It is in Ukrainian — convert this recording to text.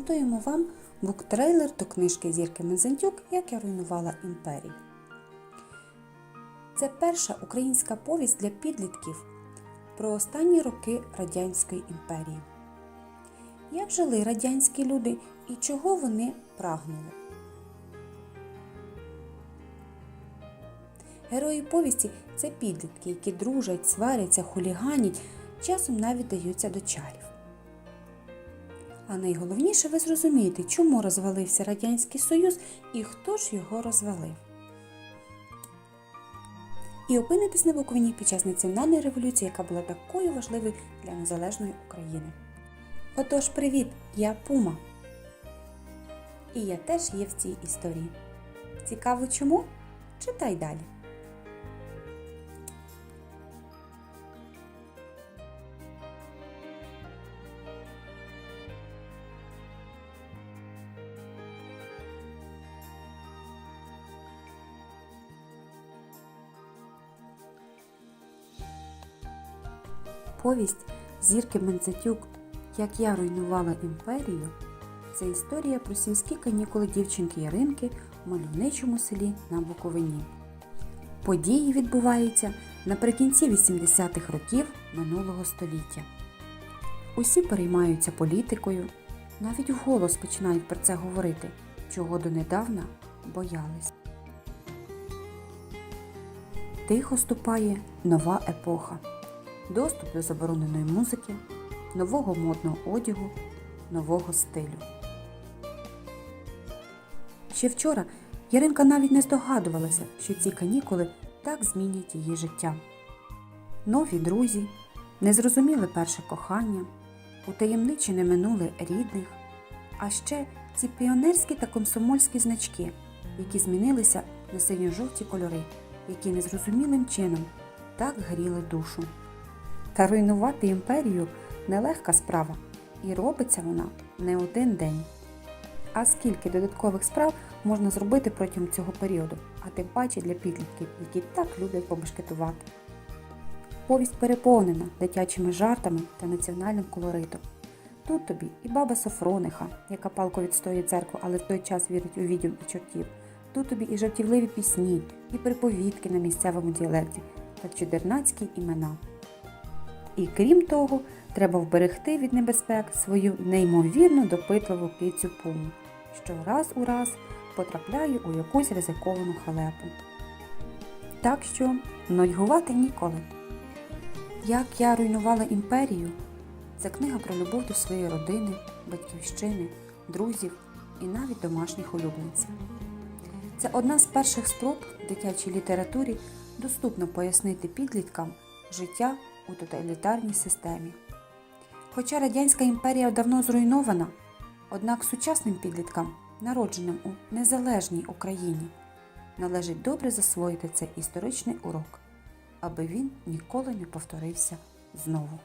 презентуємо вам буктрейлер до книжки Зірки Мензентюк Як я руйнувала імперію. Це перша українська повість для підлітків про останні роки Радянської імперії. Як жили радянські люди і чого вони прагнули? Герої повісті це підлітки, які дружать, сваряться, хуліганять, часом навіть даються до чарів. А найголовніше ви зрозумієте, чому розвалився Радянський Союз і хто ж його розвалив. І опинитесь на Буковині під час національної революції, яка була такою важливою для незалежної України. Отож, привіт! Я Пума. І я теж є в цій історії. Цікаво чому? Читай далі. Повість Зірки Менцетюк Як я руйнувала імперію це історія про сільські канікули дівчинки Яринки в мальовничому селі на Буковині. Події відбуваються наприкінці 80-х років минулого століття. Усі переймаються політикою, навіть вголос починають про це говорити, чого донедавна боялись. Тихо ступає нова епоха доступ до забороненої музики, нового модного одягу, нового стилю. Ще вчора Яринка навіть не здогадувалася, що ці канікули так змінять її життя. Нові друзі, незрозуміле перше кохання, утаємничене минуле рідних, а ще ці піонерські та комсомольські значки, які змінилися на синьо-жовті кольори, які незрозумілим чином так гріли душу. Та руйнувати імперію нелегка справа, і робиться вона не один день. А скільки додаткових справ можна зробити протягом цього періоду, а тим паче для підлітків, які так люблять побешкетувати. Повість переповнена дитячими жартами та національним колоритом. Тут тобі і баба Софрониха, яка палко відстоює церкву, але в той час вірить у відьом і чортів. Тут тобі і жартівливі пісні, і приповідки на місцевому діалекті та чудернацькі імена. І крім того, треба вберегти від небезпек свою неймовірно допитливу кицю пуму, що раз у раз потрапляє у якусь ризиковану халепу. Так що нудьгувати ніколи. Як я руйнувала імперію, це книга про любов до своєї родини, батьківщини, друзів і навіть домашніх улюбленців. Це одна з перших спроб в дитячій літературі доступно пояснити підліткам життя у тоталітарній системі. Хоча Радянська імперія давно зруйнована, однак сучасним підліткам, народженим у незалежній Україні, належить добре засвоїти цей історичний урок, аби він ніколи не повторився знову.